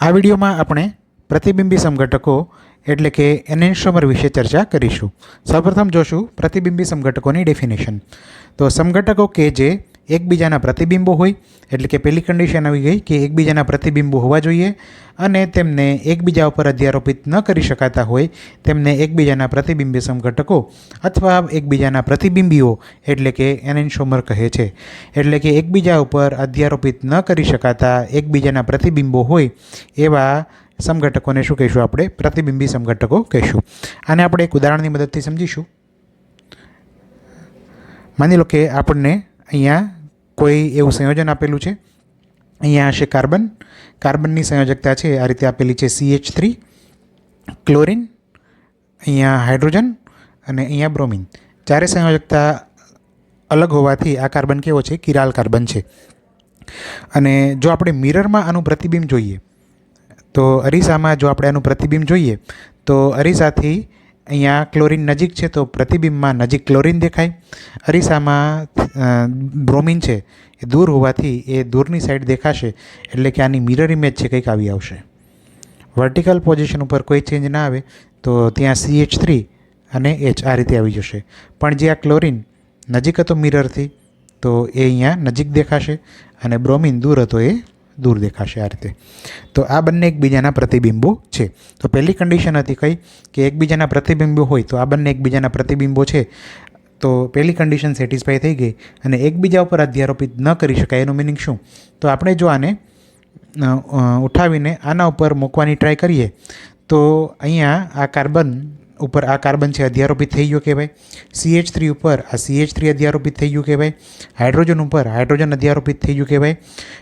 આ વિડીયોમાં આપણે પ્રતિબિંબી સમઘટકો એટલે કે એનેન્શોમર વિશે ચર્ચા કરીશું. સૌપ્રથમ જોશું પ્રતિબિંબી સમઘટકોની ડેફિનેશન તો સમઘટકો કે જે એકબીજાના પ્રતિબિંબો હોય, એટલે કે પહેલી કન્ડિશન આવી ગઈ કે એકબીજાના પ્રતિબિંબો હોવા જોઈએ અને તેમને એકબીજા ઉપર અધ્યારોપિત ન કરી શકાતા હોય, તેમને એકબીજાના પ્રતિબિંબી સમઘટકો અથવા એકબીજાના પ્રતિબિંબીઓ, એટલે કે એનેન્શોમર કહે છે. એટલે કે એકબીજા ઉપર અધ્યારોપિત ન કરી શકાતા એકબીજાના પ્રતિબિંબો હોય, એવા સમઘટકોને શું કહીશું આપણે? પ્રતિબિંબી સમઘટકો કહીશું. આને આપણે એક ઉદાહરણની મદદથી સમજીશું. માની લો કે આપણને અહીંયા કોઈ એવું સંયોજન આપેલું છે? અહીંયા હશે કાર્બન. કાર્બનની સંયોજકતા છે, આ રીતે આપેલી છે સી એચ થ્રી ક્લોરિન, અહીંયા હાઇડ્રોજન અને અહીંયા બ્રોમિન. ચારે સંયોજકતા અલગ હોવાથી આ કાર્બન કેવો છે? કિરાલ કાર્બન છે. અને જો આપણે મિરરમાં આનું પ્રતિબિંબ જોઈએ, તો અરીસામાં જો આપણે આનું પ્રતિબિંબ જોઈએ, તો અરીસાથી અહીંયા ક્લોરિન નજીક છે તો પ્રતિબિંબમાં નજીક ક્લોરિન દેખાય. અરીસામાં બ્રોમિન છે એ દૂર હોવાથી એ દૂરની સાઈડ દેખાશે એટલે કે આની મિરર ઇમેજ છે કંઈક આવી આવશે. વર્ટિકલ પોઝિશન ઉપર કોઈ ચેન્જ ના આવે તો ત્યાં સી એચ થ્રી અને એચ આ રીતે આવી જશે. પણ જે આ ક્લોરિન નજીક હતો મિરરથી તો એ અહીંયા નજીક દેખાશે અને બ્રોમિન દૂર હતો એ દૂર દેખાશે આ રીતે. તો આ બંને એકબીજાના પ્રતિબિંબો છે. તો પહેલી કન્ડિશન હતી કઈ? કે એકબીજાના પ્રતિબિંબો હોય તો આ બંને એકબીજાના પ્રતિબિંબો છે. તો પહેલી કન્ડિશન સેટિસ્ફાય થઈ ગઈ અને એકબીજા ઉપર અધ્યારોપિત ન કરી શકાય. એનું મિનિંગ શું? તો આપણે જો આને ઉઠાવીને આના ઉપર મૂકવાની ટ્રાય કરીએ, તો અહીંયા આ કાર્બન ઉપર આ કાર્બન છે, અધ્યારોપિત થઈ ગયો કહેવાય. સી એચ થ્રી ઉપર આ સી એચ થ્રી અધ્યારોપિત થઈ ગયું કહેવાય. હાઇડ્રોજન ઉપર હાઇડ્રોજન અધ્યારોપિત થઈ ગયું કહેવાય.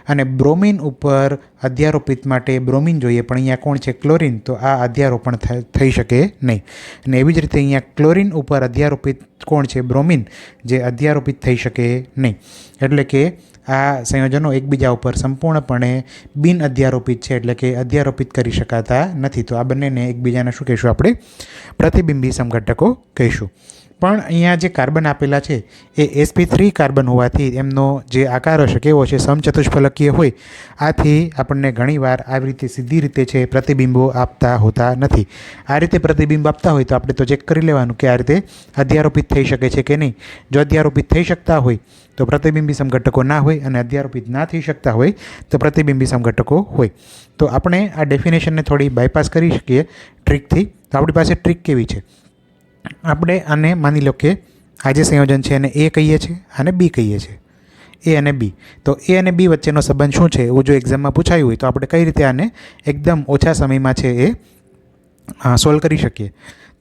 અને બ્રોમિન ઉપર અધ્યારોપિત માટે બ્રોમિન જોઈએ, પણ અહીંયા કોણ છે? ક્લોરિન. તો આ અધ્યારોપણ થઈ શકે નહીં. અને એવી જ રીતે અહીંયા ક્લોરિન ઉપર અધ્યારોપિત કોણ છે? બ્રોમિન, જે અધ્યારોપિત થઈ શકે નહીં. એટલે કે આ સંયોજનો એકબીજા ઉપર સંપૂર્ણપણે બિન અધ્યારોપિત છે, એટલે કે અધ્યારોપિત કરી શકાતા નથી. તો આ બંનેને એકબીજાને શું કહીશું આપણે? પ્રતિબિંબી સમઘટકો કહીશું. પણ અહીંયા જે કાર્બન આપેલા છે, એ એસપી થ્રી કાર્બન હોવાથી એમનો જે આકાર હશે, કેવો છે સમચતુષ્ફલકીય હોય, આથી આપણને ઘણીવાર આવી રીતે સીધી રીતે છે પ્રતિબિંબો આપતા હોતા નથી. આ રીતે પ્રતિબિંબ આપતા હોય તો આપણે તો ચેક કરી લેવાનું કે આ રીતે અધ્યારોપિત થઈ શકે છે કે નહીં. જો અધ્યારોપિત થઈ શકતા હોય, તો પ્રતિબિંબી સમઘટકો ના હોય અને અધ્યારોપિત ના થઈ શકતા હોય, તો પ્રતિબિંબી સમઘટકો હોય. તો આપણે આ ડેફિનેશનને થોડી બાયપાસ કરી શકીએ ટ્રીકથી તો આપણી પાસે ટ્રીક કેવી છે? આપણે આને માની લો કે આ જે સંયોજન છે એને એ કહીએ છીએ અને બી કહીએ છીએ. એ અને બી. તો એ અને બી વચ્ચેનો સંબંધ શું છે? એવું જો એક્ઝામમાં પૂછાયું હોય તો આપણે કઈ રીતે આને એકદમ ઓછા સમયમાં છે એ સોલ્વ કરી શકીએ?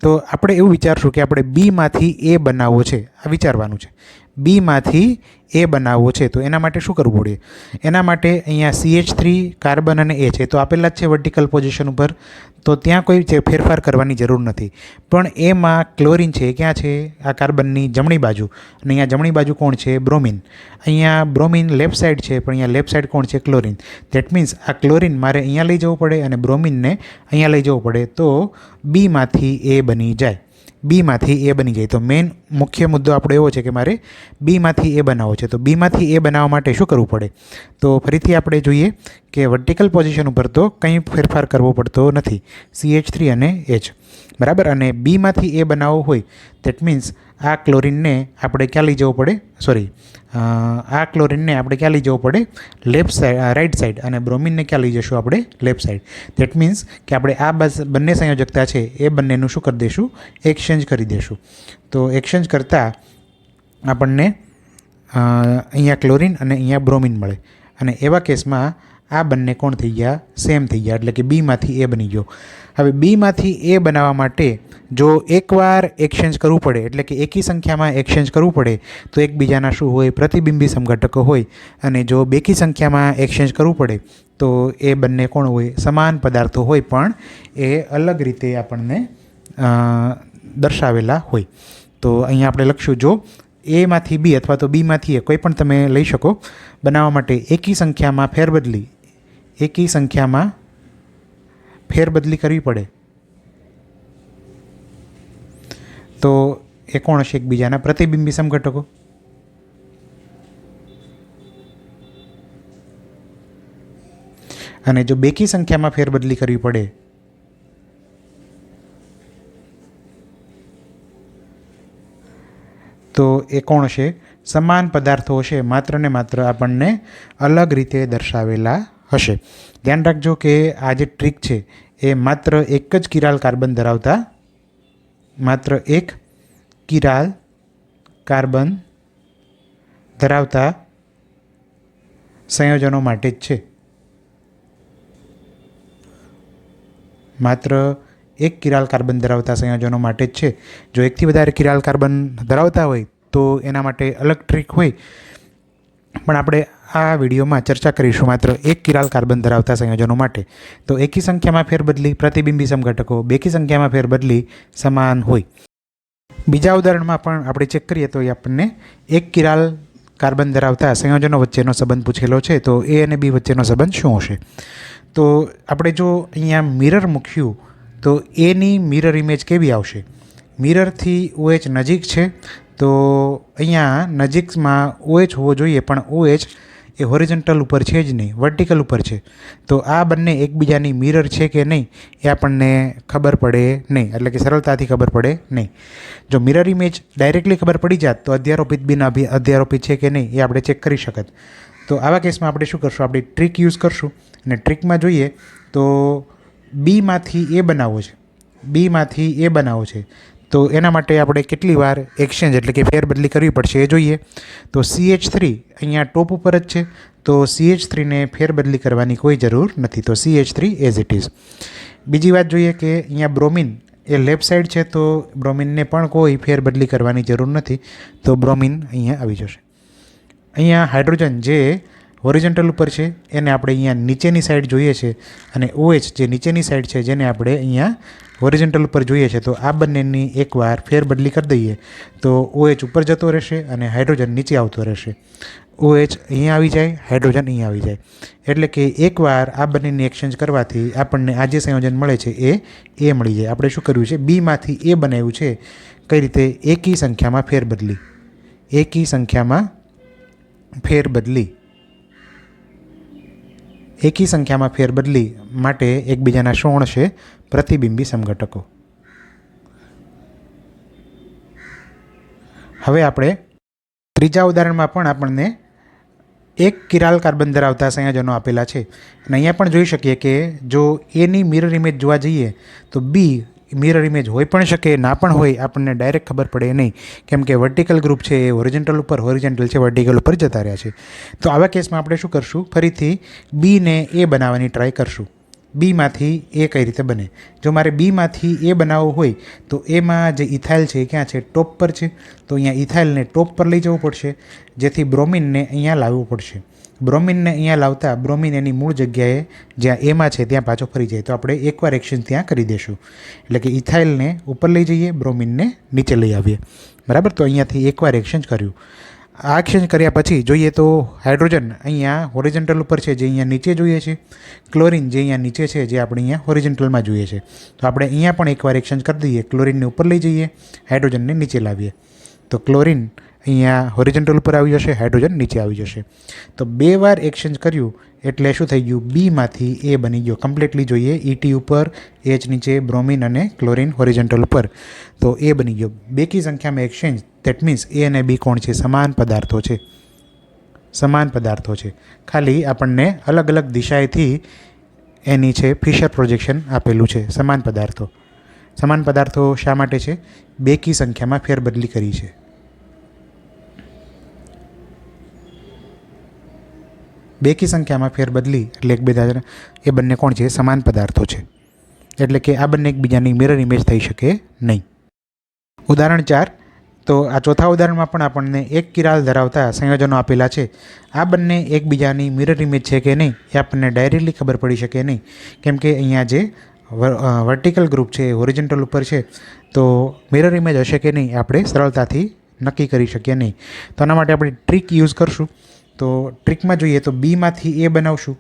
તો આપણે એવું વિચારશું કે આપણે બીમાંથી એ બનાવવો છે. આ વિચારવાનું છે. બીમાંથી એ બનાવવો છે. તો એના માટે શું કરવું પડે? એના માટે અહીંયા સી એચ થ્રી કાર્બન અને એ છે તો આપેલા જ છે વર્ટિકલ પોઝિશન ઉપર. તો ત્યાં કોઈ ફેરફાર કરવાની જરૂર નથી. પણ એમાં ક્લોરિન છે ક્યાં છે? આ કાર્બનની જમણી બાજુ. અને અહીંયા જમણી બાજુ કોણ છે? બ્રોમિન. અહીંયા બ્રોમિન લેફ્ટ સાઈડ છે, પણ અહીંયા લેફ્ટ સાઈડ કોણ છે? ક્લોરિન. દેટ મીન્સ આ ક્લોરિન મારે અહીંયા લઈ જવું પડે અને બ્રોમિનને અહીંયા લઈ જવું પડે. તો બીમાંથી એ બની જાય. બીમાંથી એ બની જાય તો મેઇન મુખ્ય મુદ્દો આપણો એવો છે કે મારે બીમાંથી એ બનાવવો છે. તો બીમાંથી એ બનાવવા માટે શું કરવું પડે? તો ફરીથી આપણે જોઈએ કે વર્ટિકલ પોઝિશન ઉપર તો કંઈ ફેરફાર કરવો પડતો નથી. સી એચ થ્રી અને એચ બરાબર? અને બીમાંથી એ બનાવવો હોય દેટ મીન્સ આ ક્લોરિનને આપણે ક્યાં લઈ જવું પડે? સોરી આ ક્લોરિનને આપણે ક્યાં લઈ જવું પડે? લેફ્ટ સાઈડ રાઈટ સાઈડ અને બ્રોમિનને ક્યાં લઈ જશું આપણે? લેફ્ટ સાઈડ દેટ મીન્સ કે આપણે આ બસ, બંને સંયોજકતા છે, એ બંનેનું શું કરી દઈશું એક્સચેન્જ કરી દઈશું તો એક્સચેન્જ કરતાં આપણને અહીંયા ક્લોરિન અને અહીંયા બ્રોમિન મળે. અને એવા કેસમાં આ બંને કોણ થઈ ગયા? સેમ થઈ ગયા. એટલે કે બીમાંથી એ બની ગયો. હવે બીમાંથી એ બનાવવા માટે જો એકવાર એક્સચેન્જ કરવું પડે, એટલે કે એકી સંખ્યામાં એક્સચેન્જ કરવું પડે, તો એકબીજાના શું હોય? પ્રતિબિંબી સમઘટકો હોય. અને જો બેકી સંખ્યામાં એક્સચેન્જ કરવું પડે, તો એ બંને કોણ હોય? સમાન પદાર્થો હોય, પણ એ અલગ રીતે આપણને દર્શાવેલા હોય. તો અહીંયા આપણે લખશું, જો એમાંથી બી અથવા તો બીમાંથી એ કોઈ પણ તમે લઈ શકો, બનાવવા માટે એકી સંખ્યામાં ફેરબદલી એકી સંખ્યામાં ફેરબદલી કરવી પડે. તો એ કોણ હશે એકબીજાના? પ્રતિબિંબી સમઘટકો. અને જો બેકી સંખ્યામાં ફેરબદલી કરવી પડે, તો એ કોણ છે સમાન પદાર્થો છે માત્ર ને માત્ર આપણને અલગ રીતે દર્શાવેલા હશે. ધ્યાન રાખજો કે આ જે ટ્રીક છે, એ માત્ર એક જ કિરાલ કાર્બન ધરાવતા માત્ર એક કિરાલ કાર્બન ધરાવતા સંયોજનો માટે જ છે. માત્ર એક કિરાલ કાર્બન ધરાવતા સંયોજનો માટે જ છે. જો એકથી વધારે કિરાલ કાર્બન ધરાવતા હોય, તો એના માટે અલગ ટ્રીક હોય. પણ આપણે આ વિડીયોમાં ચર્ચા કરીશું માત્ર એક કિરાલ કાર્બન ધરાવતા સંયોજનો માટે. તો એકી સંખ્યામાં ફેરબદલી, પ્રતિબિંબી સમઘટકો બેકી સંખ્યામાં ફેરબદલી સમાન હોય. બીજા ઉદાહરણમાં પણ આપણે ચેક કરીએ તો એ આપણને એક કિરાલ કાર્બન ધરાવતા સંયોજનો વચ્ચેનો સંબંધ પૂછેલો છે. તો એ અને બી વચ્ચેનો સંબંધ શું હશે? તો આપણે જો અહીંયા મિરર મૂક્યું, તો એની મિરર ઇમેજ કેવી આવશે? મિરરથી ઓએચ નજીક છે. તો અહીંયા નજીકમાં ઓએચ હોવો જોઈએ, પણ ઓએચ એ હોરિઝન્ટલ ઉપર છે જ નહીં વર્ટિકલ ઉપર છે. તો આ બંને એકબીજાની મિરર છે કે નહીં એ આપણને ખબર પડે નહીં, એટલે કે સરળતાથી ખબર પડે નહીં. જો મિરર ઇમેજ ડાયરેક્ટલી ખબર પડી જાત, તો અધ્યારોપિત બિન અધ્યારોપિત છે કે નહીં એ આપણે ચેક કરી શકત. તો આવા કેસમાં આપણે શું કરશું? આપણી ટ્રીક યુઝ કરશું. અને ટ્રીકમાં જોઈએ તો બીમાંથી એ બનાવવો છે. બીમાંથી એ બનાવવો છે. તો એના માટે આપણે કેટલી વાર એક્સચેન્જ એટલે કે ફેરબદલી કરવી પડશે એ જોઈએ. તો સી એચ થ્રી અહીંયા ટોપ ઉપર જ છે. તો સી એચ થ્રીને ફેરબદલી કરવાની કોઈ જરૂર નથી. તો C H three as it is બીજી વાત જોઈએ કે અહીંયા બ્રોમિન એ લેફ્ટ સાઈડ છે, તો બ્રોમિનને પણ કોઈ ફેરબદલી કરવાની જરૂર નથી. તો બ્રોમિન અહીંયા આવી જશે. અહીંયા હાઇડ્રોજન જે હોરિઝન્ટલ ઉપર છે, એને આપણે અહીંયા નીચેની સાઈડ જોઈએ છે અને ઓએચ જે નીચેની સાઈડ છે જેને આપણે અહીંયા હોરિઝન્ટલ ઉપર જોઈએ છે. તો આ બંનેની એકવાર ફેરબદલી કરી દઈએ. તો ઓએચ ઉપર જતો રહેશે અને હાઇડ્રોજન નીચે આવતો રહેશે. ઓએચ અહીંયા આવી જાય, હાઇડ્રોજન અહીંયા આવી જાય. એટલે કે એકવાર આ બંનેની એક્સચેન્જ કરવાથી આપણને આ જે સંયોજન મળે છે એ એ મળી જાય. આપણે શું કર્યું છે? બીમાંથી એ બનાવ્યું છે. કઈ રીતે? એકી સંખ્યામાં ફેરબદલી. એકી સંખ્યામાં ફેરબદલી. એકી સંખ્યામાં ફેરબદલી માટે એકબીજાના શોણ છે પ્રતિબિંબી સમઘટકો હવે આપણે ત્રીજા ઉદાહરણમાં પણ આપણને એક કિરાલ કાર્બન ધરાવતા સંયોજનો આપેલા છે. અને અહીંયા પણ જોઈ શકીએ કે જો એની મિરર ઇમેજ જોવા જઈએ, તો બી મિરર ઇમેજ હોઈ પણ શકે, ના પણ હોય, આપણને ડાયરેક્ટ ખબર પડે નહીં. કેમ કે વર્ટિકલ ગ્રુપ છે એ હોરિજન્ટલ ઉપર હોરિજન્ટલ છે વર્ટિકલ ઉપર જતા રહ્યા છે. તો આવા કેસમાં આપણે શું કરશું? ફરીથી બીને એ બનાવવાની ટ્રાય કરશું. બીમાંથી એ કઈ રીતે બને? જો મારે બીમાંથી એ બનાવવું હોય, તો એમાં જે ઇથાઇલ છે એ ક્યાં છે? ટોપ પર છે. તો અહીંયા ઇથાઇલને ટોપ પર લઈ જવું પડશે. જેથી બ્રોમિનને અહીંયા લાવવું પડશે. બ્રોમિનને અહીંયા લાવતા બ્રોમિન એની મૂળ જગ્યાએ જ્યાં એમાં છે ત્યાં પાછો ફરી જાય. તો આપણે એકવાર એક્શન ત્યાં કરી દઈશું એટલે કે ઇથાઇલને ઉપર લઈ જઈએ, બ્રોમિનને નીચે લઈ આવીએ. બરાબર? તો અહીંયાથી એકવાર એક્સચેન્જ કર્યું. આ એક્સચેન્જ કર્યા પછી જોઈએ તો હાઇડ્રોજન અહીંયા હોરિજન્ટલ ઉપર છે જે અહીંયા નીચે જોઈએ છે. ક્લોરિન જે અહીંયા નીચે છે જે આપણે અહીંયા હોરિજન્ટલમાં જોઈએ છે. તો આપણે અહીંયા પણ એકવાર એક્સચેન્જ કરી દઈએ. ક્લોરિનને ઉપર લઈ જઈએ, હાઇડ્રોજનને નીચે લાવીએ. તો ક્લોરિન અહીંયા હોરિજન્ટલ ઉપર આવી જશે હાઇડ્રોજન નીચે આવી જશે. તો બે વાર એક્સચેન્જ કર્યું, એટલે શું થઈ ગયું? બીમાંથી એ બની ગયો. કમ્પ્લીટલી જોઈએ ઈટી ઉપર એચ નીચે બ્રોમિન અને ક્લોરિન હોરિજન્ટલ ઉપર. તો એ બની ગયો. બેકી સંખ્યામાં એક્સચેન્જ દેટ મીન્સ એ અને બી કોણ છે? સમાન પદાર્થો છે. સમાન પદાર્થો છે. ખાલી આપણને અલગ અલગ દિશાએથી એની છે ફિશર પ્રોજેક્શન આપેલું છે. સમાન પદાર્થો. સમાન પદાર્થો શા માટે છે? બેકી સંખ્યામાં ફેરબદલી કરી છે. બેકી સંખ્યામાં ફેરબદલી એટલે એકબીજા એ બંને કોણ છે? સમાન પદાર્થો છે. એટલે કે આ બંને એકબીજાની મિરર ઇમેજ થઈ શકે નહીં. ઉદાહરણ ચાર, તો આ ચોથા ઉદાહરણમાં પણ આપણને એક કિરાલ ધરાવતા સંયોજનો આપેલા છે. આ બંને એકબીજાની મિરર ઇમેજ છે કે નહીં, એ આપણને ડાયરેક્ટલી ખબર પડી શકે નહીં. કેમ કે અહીંયા જે વર્ટિકલ ગ્રુપ છે હોરિજન્ટલ ઉપર છે, તો મિરર ઇમેજ હશે કે નહીં આપણે સરળતાથી નક્કી કરી શકીએ નહીં. તો આના માટે આપણે ટ્રીક યુઝ કરશું. તો ટ્રીકમાં જોઈએ તો બીમાંથી એ બનાવશું.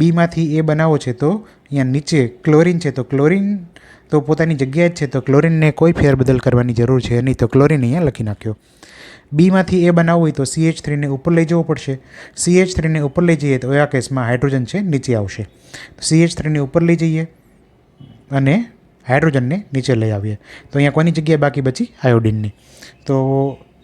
બીમાંથી એ બનાવો છે તો અહીંયા નીચે ક્લોરિન છે તો ક્લોરિન તો પોતાની જગ્યાએ જ છે તો ક્લોરિનને કોઈ ફેરબદલ કરવાની જરૂર છે નહીં તો ક્લોરિન અહીંયા લખી નાખ્યો. બીમાંથી એ બનાવવું હોય તો સી એચ થ્રીને ઉપર લઈ જવું પડશે. સી એચ થ્રીને ઉપર લઈ જઈએ તો એવા કેસમાં હાઇડ્રોજન છે નીચે આવશે. સી એચ થ્રીને ઉપર લઈ જઈએ અને હાઇડ્રોજનને નીચે લઈ આવીએ. તો અહીંયા કોની જગ્યાએ બાકી બચી? આયોડિનની. તો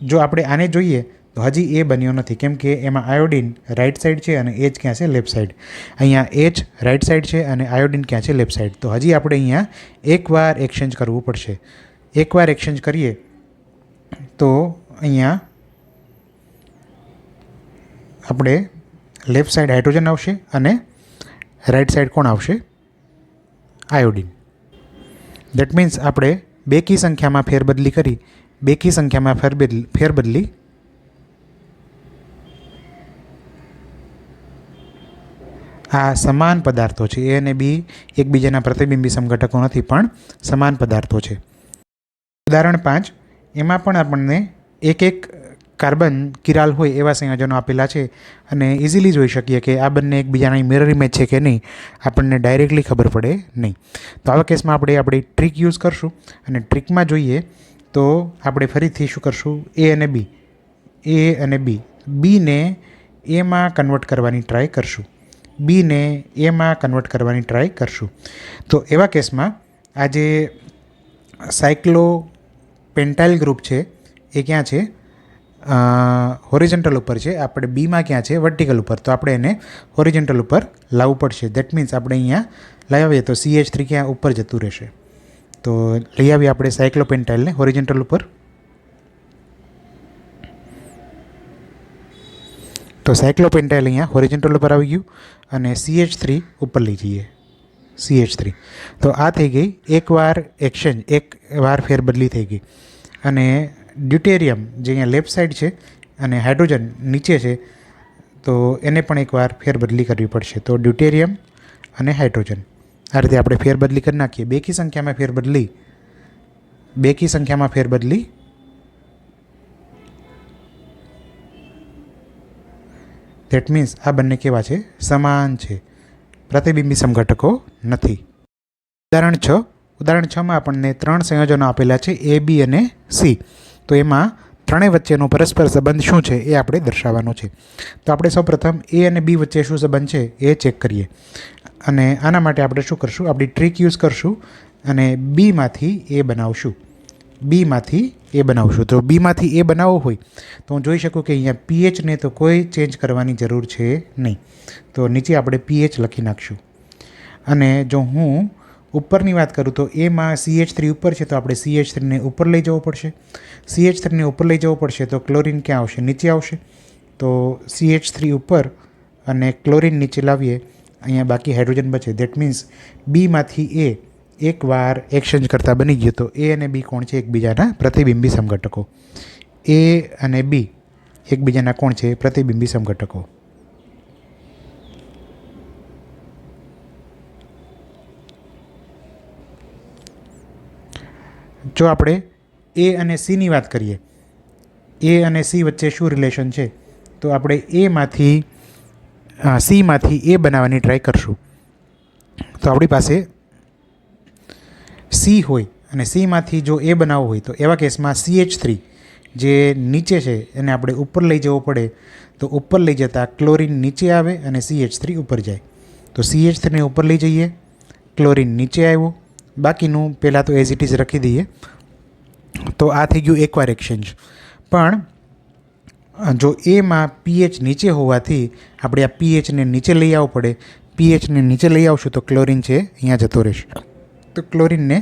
જો આપણે આને જોઈએ તો હજી એ બન્યો નથી. કેમ કે એમાં આયોડિન રાઈટ સાઈડ છે અને એચ ક્યાં છે? લેફ્ટ સાઈડ અહીંયા એચ રાઈટ સાઈડ છે અને આયોડિન ક્યાં છે? લેફ્ટ સાઈડ તો હજી આપણે અહીંયા એકવાર એક્સચેન્જ કરવું પડશે. એકવાર એક્સચેન્જ કરીએ તો અહીંયા આપણે લેફ્ટ સાઈડ હાઇડ્રોજન આવશે અને રાઈટ સાઈડ કોણ આવશે? આયોડિન. દેટ મીન્સ આપણે બેકી સંખ્યામાં ફેરબદલી કરી. બેકી સંખ્યામાં ફેરબદલી ફેરબદલી આ સમાન પદાર્થો છે. એ અને બી એકબીજાના પ્રતિબિંબી સમઘટકો નથી, પણ સમાન પદાર્થો છે. ઉદાહરણ પાંચ. એમાં પણ આપણને એક એક કાર્બન કિરાલ હોય એવા સંયોજનો આપેલા છે અને ઇઝીલી જોઈ શકીએ કે આ બંને એકબીજાની મિરર ઇમેજ છે કે નહીં, આપણને ડાયરેક્ટલી ખબર પડે નહીં. તો આવા કેસમાં આપણે આપણી ટ્રીક યુઝ કરશું અને ટ્રીકમાં જોઈએ તો આપણે ફરીથી શું કરશું? એ અને બી. એ અને બી. બીને એમાં કન્વર્ટ કરવાની ટ્રાય કરશું. બીને એમાં કન્વર્ટ કરવાની ટ્રાય કરશું. તો એવા કેસમાં આ જે સાયક્લો પેન્ટાઇલ ગ્રુપ છે, એ ક્યાં છે? હોરિજન્ટલ ઉપર છે. આપણે બીમાં ક્યાં છે? વર્ટિકલ ઉપર. તો આપણે એને હોરિજન્ટલ ઉપર લાવવું પડશે. દેટ મીન્સ આપણે અહીંયા લઈ આવીએ તો સી એચ થ્રી ક્યાં? ઉપર જતું રહેશે. તો લઈ આવીએ આપણે સાયક્લોપેન્ટાઇલને હોરિજન્ટલ ઉપર. તો સાયક્લોપેન્ટાઇલ અહીંયા હોરિજન્ટલ ઉપર આવી ગયું અને સી એચ થ્રી ઉપર લઈ જઈએ. સી એચ થ્રી તો આ થઈ ગઈ. એકવાર એક્સચેન્જ એક વાર ફેરબદલી થઈ ગઈ. અને ડ્યુટેરિયમ જે અહીંયા લેફ્ટ સાઈડ છે અને હાઇડ્રોજન નીચે છે, તો એને પણ એકવાર ફેરબદલી કરવી પડશે. તો ડ્યુટેરિયમ અને હાઇડ્રોજન આ રીતે આપણે ફેરબદલી કરી નાખીએ. બેકી સંખ્યામાં ફેરબદલી, બેકી સંખ્યામાં ફેરબદલી ધેટ મીન્સ આ બંને કેવા છે? સમાન છે. પ્રતિબિંબી સમઘટકો નથી. ઉદાહરણ છ. ઉદાહરણ છમાં આપણને ત્રણ સંયોજનો આપેલા છે એ બી અને સી તો એમાં ત્રણેય વચ્ચેનો પરસ્પર સંબંધ શું છે એ આપણે દર્શાવવાનો છે. તો આપણે સૌપ્રથમ એ અને બી વચ્ચે શું સંબંધ છે એ ચેક કરીએ. અને આના માટે આપણે શું કરશું? આપણી ટ્રીક યુઝ કરશું અને બીમાંથી એ બનાવશું. બીમાંથી એ બનાવશું. તો બીમાંથી એ બનાવવો હોય તો હું જોઈ શકું કે અહીંયા પીએચને તો કોઈ ચેન્જ કરવાની જરૂર છે નહીં. તો નીચે આપણે પીએચ લખી નાખશું. અને જો હું ઉપરની વાત કરું તો એમાં સીએચ થ્રી ઉપર છે તો આપણે સીએચ થ્રીને ઉપર લઈ જવું પડશે. સીએચ થ્રીને ઉપર લઈ જવું પડશે તો ક્લોરિન ક્યાં આવશે? નીચે આવશે. તો સીએચ થ્રી ઉપર અને ક્લોરિન નીચે લાવીએ. અહીંયા બાકી હાઇડ્રોજન બચે. દેટ મીન્સ બીમાંથી એ એકવાર એક્સચેન્જ કરતાં બની ગયું તો એ અને બી કોણ છે એકબીજાના પ્રતિબિંબી સમઘટકો એ અને બી એકબીજાના કોણ છે પ્રતિબિંબી સમઘટકો જો આપણે એ અને સીની વાત કરીએ, એ અને સી વચ્ચે શું રિલેશન છે? તો આપણે એમાંથી સીમાંથી એ બનાવવાની ટ્રાય કરશું. તો આપણી પાસે સી હોય અને સીમાંથી જો એ બનાવવું હોય તો એવા કેસમાં સી એચ થ્રી જે નીચે છે એને આપણે ઉપર લઈ જવો પડે, તો ઉપર લઈ જતાં ક્લોરિન નીચે આવે અને સી એચ થ્રી ઉપર જાય. તો સી એચ થ્રીને ઉપર લઈ જઈએ, ક્લોરિન નીચે આવ્યો. બાકીનું પહેલાં તો એઝ ઇટ ઇઝ રાખી દઈએ. તો આ થઈ ગયું એકવાર એક્સચેન્જ પણ જો એમાં પીએચ નીચે હોવાથી આપણે આ પીએચને નીચે લઈ આવવું પડે. પીએચને નીચે લઈ આવશું તો ક્લોરિન છે અહીંયા જતો રહેશે. તો ક્લોરિનને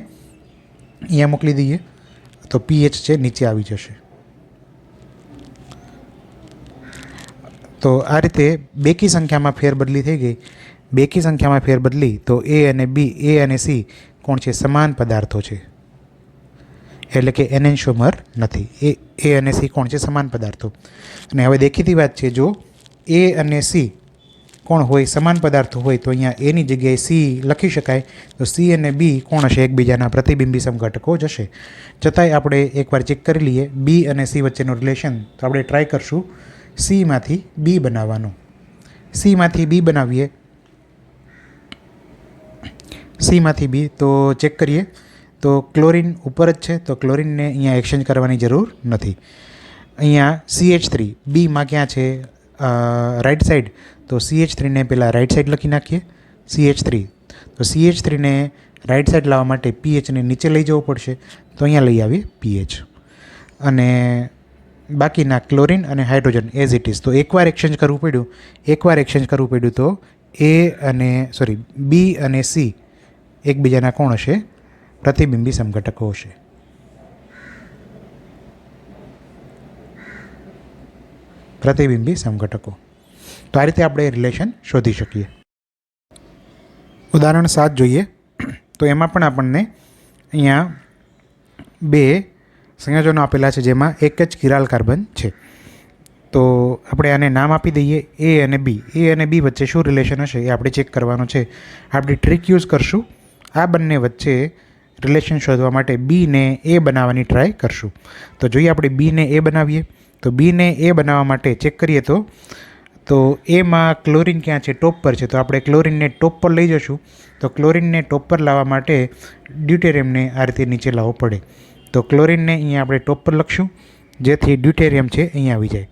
અહીંયા મોકલી દઈએ તો પીએચ છે, નીચે આવી જશે. તો આ રીતે બેકી સંખ્યામાં ફેરબદલી થઈ ગઈ. બેકી સંખ્યામાં ફેરબદલી તો એ અને બી, એ અને સી કોણ છે? સમાન પદાર્થો છે. એટલે કે એનેન્શોમર નથી. એ એ અને સી કોણ છે? સમાન પદાર્થો. અને હવે દેખીતી વાત છે, જો એ અને સી કોણ હોય, સમાન પદાર્થો હોય, તો અહીંયા એની જગ્યાએ સી લખી શકાય. તો સી અને બી કોણ હશે? એકબીજાના પ્રતિબિંબી સમઘટકો જ હશે. છતાંય આપણે એકવાર ચેક કરી લઈએ. બી અને સી વચ્ચેનું રિલેશન તો આપણે ટ્રાય કરશું. સીમાંથી બી બનાવવાનું. સીમાંથી બી બનાવીએ. સીમાંથી બી તો ચેક કરીએ. તો ક્લોરિન ઉપર જ છે, તો ક્લોરિનને અહીંયા એક્સચેન્જ કરવાની જરૂર નથી. અહીંયા સીએચ થ્રી બીમાં ક્યાં છે? રાઈટ સાઈડ તો સી એચ થ્રીને પહેલાં રાઈટ સાઈડ લખી નાખીએ. સીએચ થ્રી તો સી એચ થ્રીને રાઈટ સાઈડ લાવવા માટે પીએચને નીચે લઈ જવું પડશે. તો અહીંયા લઈ આવીએ પીએચ અને બાકીના ક્લોરિન અને હાઇડ્રોજન એઝ ઇટ ઇઝ તો એકવાર એક્સચેન્જ કરવું પડ્યું. એકવાર એક્સચેન્જ કરવું પડ્યું તો એ અને સોરી બી અને સી એકબીજાના કોણ હશે? પ્રતિબિંબી સમઘટકો હશે. પ્રતિબિંબી સંઘટકો. તો આ રીતે આપણે રિલેશન શોધી શકીએ. ઉદાહરણ સાત જોઈએ. તો એમાં પણ આપણને અહીંયા બે સંયોજનો આપેલા છે, જેમાં એક જ કિરાલ કાર્બન છે. તો આપણે આને નામ આપી દઈએ એ અને બી એ અને બી વચ્ચે શું રિલેશન હશે એ આપણે ચેક કરવાનું છે. આપણી ટ્રીક યુઝ કરશું. આ બંને વચ્ચે રિલેશન શોધવા માટે બીને એ બનાવવાની ટ્રાય કરશું. તો જોઈએ આપણે બીને એ બનાવીએ. તો બીને એ બનાવવા માટે ચેક કરીએ તો. તો એમાં ક્લોરિન ક્યાં છે? ટોપ પર છે. તો આપણે ક્લોરિનને ટોપ પર લઈ જશું. તો ક્લોરિનને ટોપ પર લાવવા માટે ડ્યુટેરિયમને આ રીતે નીચે લાવવો પડે. તો ક્લોરિનને અહીંયા આપણે ટોપ પર લખશું. જેથી ડ્યુટેરિયમ છે અહીંયા આવી જાય.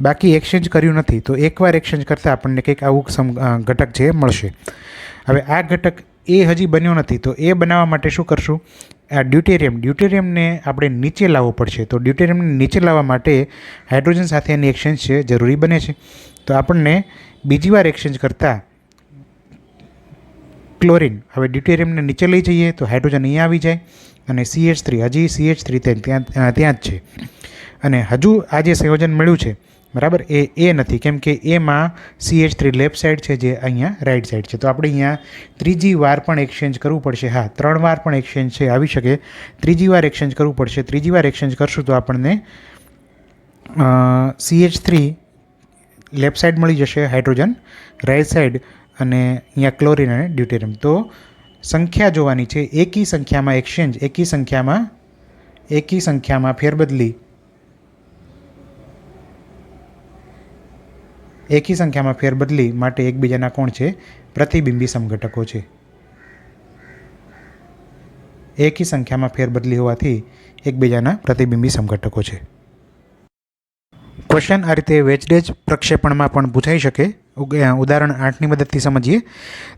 બાકી એક્સચેન્જ કર્યું નથી. તો એકવાર એક્સચેન્જ કરતાં આપણને કંઈક આવું ઘટક છે મળશે. હવે આ ઘટક એ હજી બન્યો નથી. તો એ બનાવવા માટે શું કરશું? આ ડ્યુટેરિયમ, ડ્યુટેરિયમને આપણે નીચે લાવવો પડશે. તો ડ્યુટેરિયમને નીચે લાવવા માટે હાઇડ્રોજન સાથે એની એક્સચેન્જ છે, જરૂરી બને છે. તો આપણને બીજી વાર એક્સચેન્જ કરતાં ક્લોરિન, હવે ડ્યુટેરિયમને નીચે લઈ જઈએ તો હાઇડ્રોજન અહીંયા આવી જાય અને સીએચ થ્રી હજી સીએચ થ્રી ત્યાં ત્યાં જ છે. અને હજુ આ જે સંયોજન મળ્યું છે બરાબર? એ એ નથી. કેમ કે એમાં સીએચ થ્રી લેફ્ટ સાઈડ છે જે અહીંયા રાઈટ સાઈડ છે. તો આપણે અહીંયા ત્રીજી વાર પણ એક્સચેન્જ કરવું પડશે. હા, ત્રણ વાર પણ એક્સચેન્જ છે, આવી શકે. ત્રીજી વાર એક્સચેન્જ કરવું પડશે. ત્રીજી વાર એક્સચેન્જ કરશું તો આપણને સીએચ થ્રી લેફ્ટ સાઈડ મળી જશે હાઇડ્રોજન રાઈટ સાઈડ અને અહીંયા ક્લોરિન અને ડ્યુટેરિયમ તો સંખ્યા જોવાની છે. એકી સંખ્યામાં એક્સચેન્જ એકી સંખ્યામાં એકી સંખ્યામાં ફેરબદલી એકી સંખ્યામાં ફેરબદલી માટે એકબીજાના કોણ છે? પ્રતિબિંબી સમઘટકો છે. એકી સંખ્યામાં ફેરબદલી હોવાથી એકબીજાના પ્રતિબિંબી સમઘટકો છે. ક્વેશ્ચન આ રીતે વેચડેજ પ્રક્ષેપણમાં પણ પૂછાઈ શકે. ઉદાહરણ આઠની મદદથી સમજીએ.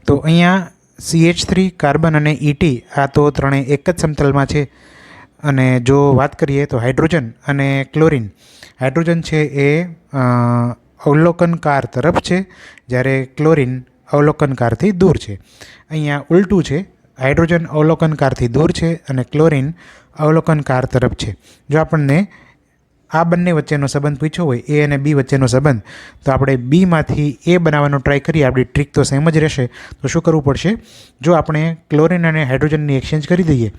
તો અહીંયા સીએચ થ્રી કાર્બન અને ઇટી આ તો ત્રણેય એક જ સમતલમાં છે. અને જો વાત કરીએ તો હાઇડ્રોજન અને ક્લોરિન. હાઇડ્રોજન છે એ અવલોકનકાર તરફ છે, જ્યારે ક્લોરિન અવલોકનકારથી દૂર છે. અહીંયા ઉલટું છે, હાઇડ્રોજન અવલોકનકારથી દૂર છે અને ક્લોરિન અવલોકનકાર તરફ છે. જો આપણને આ બંને વચ્ચેનો સંબંધ પૂછ્યો હોય, એ અને બી વચ્ચેનો સંબંધ, તો આપણે બીમાંથી એ બનાવવાનો ટ્રાય કરીએ. આપણી ટ્રીક તો સેમ જ રહેશે. તો શું કરવું પડશે? જો આપણે ક્લોરિન અને હાઇડ્રોજનની એક્સચેન્જ કરી દઈએ,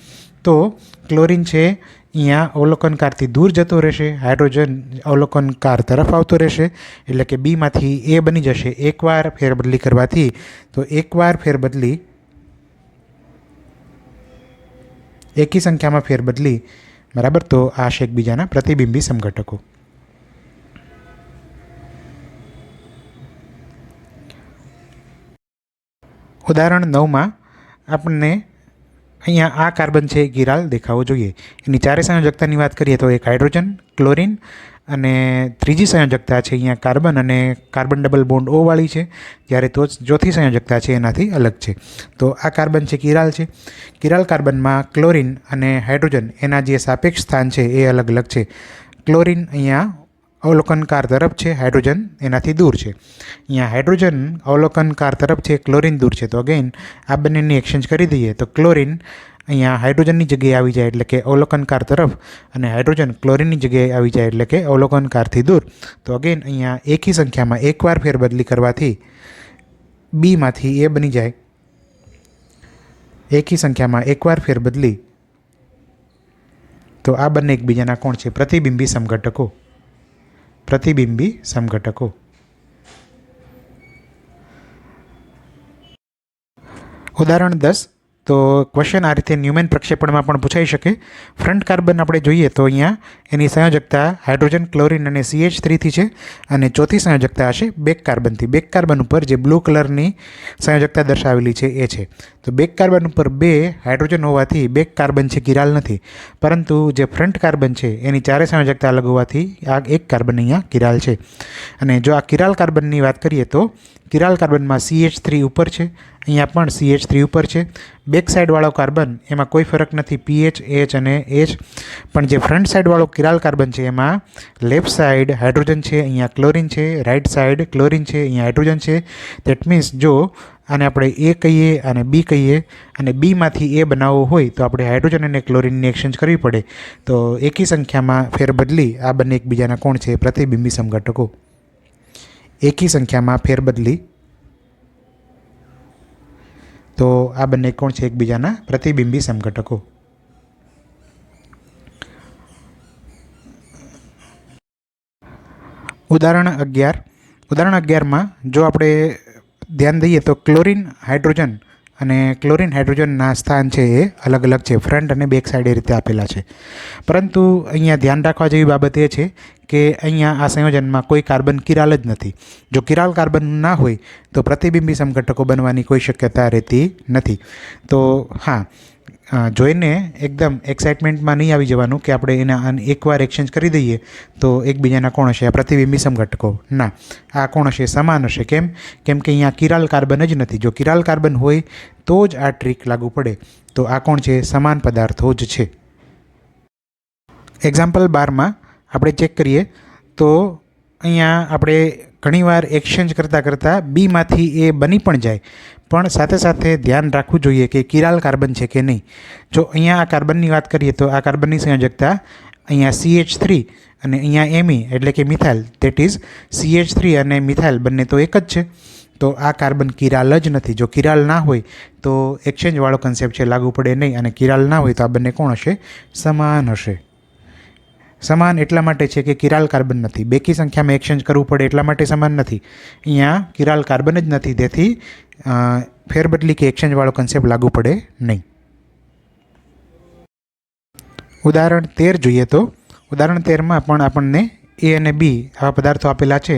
તો ક્લોરિન છે અહીંયા અવલોકનકારથી દૂર જતો રહેશે, હાઇડ્રોજન અવલોકનકાર તરફ આવતો રહેશે, એટલે કે બીમાંથી એ બની જશે, એકવાર ફેરબદલી કરવાથી, તો એકવાર ફેરબદલી એકી સંખ્યામાં ફેરબદલી, બરાબર? તો આ છે એકબીજાના પ્રતિબિંબી સમઘટકો ઉદાહરણ નવમાં આપણને અહીંયા આ કાર્બન છે એ ગિરાલ, દેખાવો જોઈએ. એની ચારે સંયોજકતાની વાત કરીએ તો એક હાઇડ્રોજન, ક્લોરિન અને ત્રીજી સંયોજકતા છે અહીંયા કાર્બન અને કાર્બન ડબલ બોન્ડ ઓવાળી છે. જ્યારે તો ચોથી સંયોજકતા છે એનાથી અલગ છે. તો આ કાર્બન છે કિરાલ છે. કિરાલ કાર્બનમાં ક્લોરિન અને હાઇડ્રોજન એના જે સાપેક્ષ સ્થાન છે એ અલગ અલગ છે. ક્લોરિન અહીંયા અવલોકનકાર તરફ છે, હાઇડ્રોજન એનાથી દૂર છે. અહીંયા હાઇડ્રોજન અવલોકનકાર તરફ છે, ક્લોરિન દૂર છે. તો અગેન આ બંનેની એક્સચેન્જ કરી દઈએ તો ક્લોરિન અહીંયા હાઇડ્રોજનની જગ્યાએ આવી જાય એટલે કે અવલોકનકાર તરફ અને હાઇડ્રોજન ક્લોરિનની જગ્યાએ આવી જાય એટલે કે અવલોકનકારથી દૂર. તો અગેન અહીંયા એકી સંખ્યામાં એકવાર ફેરબદલી કરવાથી બીમાંથી એ બની જાય. એકી સંખ્યામાં એકવાર ફેરબદલી. તો આ બંને એકબીજાના કોણ છે? પ્રતિબિંબી સમઘટકો. પ્રતિબિંબી સમઘટકો ઉદાહરણ દસ તો ક્વેશ્ચન આ રીતે ન્યુમેન પ્રક્ષેપણમાં પણ પૂછાઈ શકે. ફ્રન્ટ કાર્બન આપણે જોઈએ તો અહીંયા એની સંયોજકતા હાઇડ્રોજન, ક્લોરિન અને સીએચ થ્રીથી છે અને ચોથી સંયોજકતા હશે બેક કાર્બનથી. બેક કાર્બન ઉપર જે બ્લુ કલરની સંયોજકતા દર્શાવેલી છે એ છે. તો બેક કાર્બન ઉપર બે હાઇડ્રોજન હોવાથી બેક કાર્બન છે કિરાલ નથી. પરંતુ જે ફ્રન્ટ કાર્બન છે એની ચારે સંયોજકતા અલગ હોવાથી આ એક કાર્બન અહીંયા કિરાલ છે. અને જો આ કિરાલ કાર્બનની વાત કરીએ તો કિરાલ કાર્બનમાં સીએચ થ્રી ઉપર છે. અહીંયા પણ સીએચ થ્રી ઉપર છે. બેક સાઇડવાળો કાર્બન, એમાં કોઈ ફરક નથી. પીએચ એચ અને એચ પણ જે ફ્રન્ટ સાઇડવાળો કિરાલ કાર્બન છે, એમાં લેફ્ટ સાઈડ હાઇડ્રોજન છે, અહીંયા ક્લોરિન છે, રાઇટ સાઈડ ક્લોરિન છે, અહીંયા હાઇડ્રોજન છે. દેટ મીન્સ જો આને આપણે એ કહીએ અને બી કહીએ અને બીમાંથી એ બનાવવો હોય તો આપણે હાઇડ્રોજન અને ક્લોરિનની એક્સચેન્જ કરવી પડે. તો એકી સંખ્યામાં ફેરબદલી આ બંને એકબીજાના કોણ છે, પ્રતિબિંબી સમઘટકો એકી સંખ્યામાં ફેરબદલી. તો આ બંને કોણ છે એકબીજાના? પ્રતિબિંબી સમઘટકો. ઉદાહરણ અગિયાર. ઉદાહરણ અગિયારમાં જો આપણે ધ્યાન દઈએ તો ક્લોરિન, હાઇડ્રોજન અને ક્લોરિન હાઇડ્રોજનના સ્થાન છે એ અલગ અલગ છે. ફ્રન્ટ અને બેક સાઈડ એ રીતે આપેલા છે. પરંતુ અહીંયા ધ્યાન રાખવા જેવી બાબત એ છે કે અહીંયા આ સંયોજનમાં કોઈ કાર્બન કિરાલ જ નથી. જો કિરાલ કાર્બન ના હોય તો પ્રતિબિંબી સમઘટકો બનવાની કોઈ શક્યતા રહેતી નથી. તો હા જોઈને એકદમ એક્સાઇટમેન્ટમાં નહીં આવી જવાનું કે આપણે એના એકવાર એક્સચેન્જ કરી દઈએ તો એકબીજાના કોણ હશે? આ પ્રતિબિંબી સમઘટકો ના, આ કોણ હશે? સમાન હશે. કેમ? કેમ કે અહીંયા કિરાલ કાર્બન જ નથી. જો કિરાલ કાર્બન હોય તો જ આ ટ્રીક લાગુ પડે. તો આ કોણ છે? સમાન પદાર્થો જ છે. એક્ઝામ્પલ બારમાં આપણે ચેક કરીએ તો અહીંયા આપણે ઘણીવાર એક્સચેન્જ કરતાં કરતાં બીમાંથી એ બની પણ જાય. પણ સાથે સાથે ધ્યાન રાખવું જોઈએ કે કિરાલ કાર્બન છે કે નહીં. જો અહીંયા આ કાર્બનની વાત કરીએ તો આ કાર્બનની સંયોજકતા અહીંયા સીએચ થ્રી અને અહીંયા એમી એટલે કે methyl that is C H three અને મિથાઇલ બંને તો એક જ છે. તો આ કાર્બન કિરાલ જ નથી. જો કિરાલ ના હોય તો એક્સચેન્જવાળો કન્સેપ્ટ છે લાગુ પડે નહીં અને કિરાલ ના હોય તો આ બંને કોણ હશે? સમાન હશે. સમાન એટલા માટે છે કે કિરાલ કાર્બન નથી. બેકી સંખ્યામાં એક્સચેન્જ કરવું પડે એટલા માટે સમાન નથી. અહીંયા કિરાલ કાર્બન જ નથી. તેથી ફેરબદલી કે એક્સચેન્જવાળો કન્સેપ્ટ લાગુ પડે નહીં. ઉદાહરણ તેર જોઈએ તો. ઉદાહરણ તેરમાં પણ આપણને એ અને બી આવા પદાર્થો આપેલા છે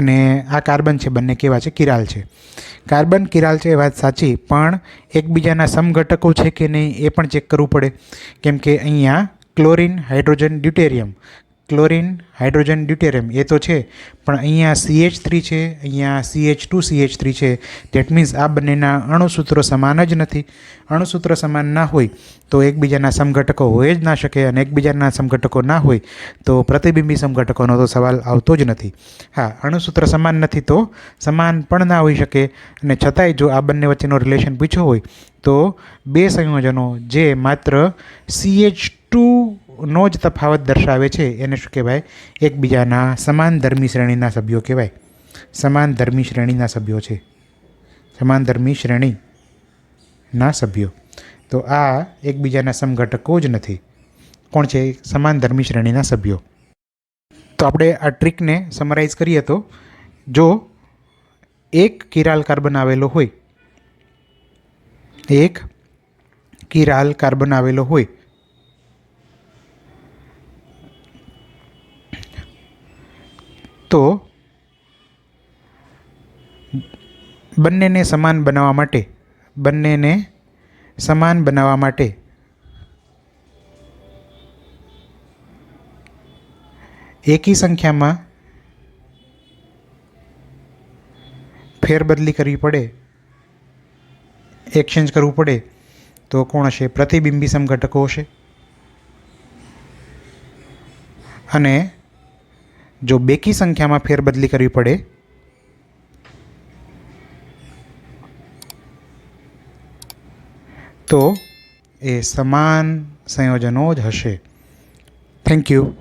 અને આ કાર્બન છે. બંને કેવા છે? કિરાલ છે. કાર્બન, કિરાલ છે એ વાત સાચી, પણ એકબીજાના સમઘટકો છે કે નહીં એ પણ ચેક કરવું પડે. કેમ કે અહીંયા chlorine hydrogen deuterium. Chlorine hydrogen deuterium એ તો છે, પણ અહીંયા CH3 થ્રી છે, અહીંયા C H two CH3 three છે. દેટ મીન્સ આ બંનેના અણુસૂત્રો સમાન જ નથી. અણુસૂત્ર સમાન ના હોય તો એકબીજાના સમઘટકો હોય જ ના શકે અને એકબીજાના સમઘટકો ના હોય તો પ્રતિબિંબી સમઘટકોનો તો સવાલ આવતો જ નથી. હા, અણુસૂત્ર સમાન નથી તો સમાન પણ ના હોઈ શકે અને છતાંય જો આ બંને વચ્ચેનો રિલેશન પૂછ્યો હોય તો બે સંયોજનો જે માત્ર CH2 નો જ તફાવત દર્શાવે છે. એને શું કહેવાય? એકબીજાના સમાન ધર્મી શ્રેણીના સભ્યો કહેવાય. સમાન ધર્મી શ્રેણીના સભ્યો છે. સમાન ધર્મી શ્રેણીના સભ્યો. તો આ એકબીજાના સમઘટકો જ નથી. કોણ છે? સમાન ધર્મી શ્રેણીના સભ્યો. તો આપણે આ ટ્રીકને સમરાઇઝ કરીએ તો, જો એક કિરાલ કાર્બન આવેલો હોય, એક કિરાલ કાર્બન આવેલો હોય તો બંનેને સમાન બનાવવા માટે, બંનેને સમાન બનાવવા માટે એકી સંખ્યામાં ફેરબદલી કરવી પડે એક્સચેન્જ કરવું પડે, તો કોણ હશે? પ્રતિબિંબી સમઘટકો હશે. અને જો બેકી સંખ્યામાં ફેરબદલી કરવી પડે તો એ સમાન સંયોજનો જ હશે. Thank you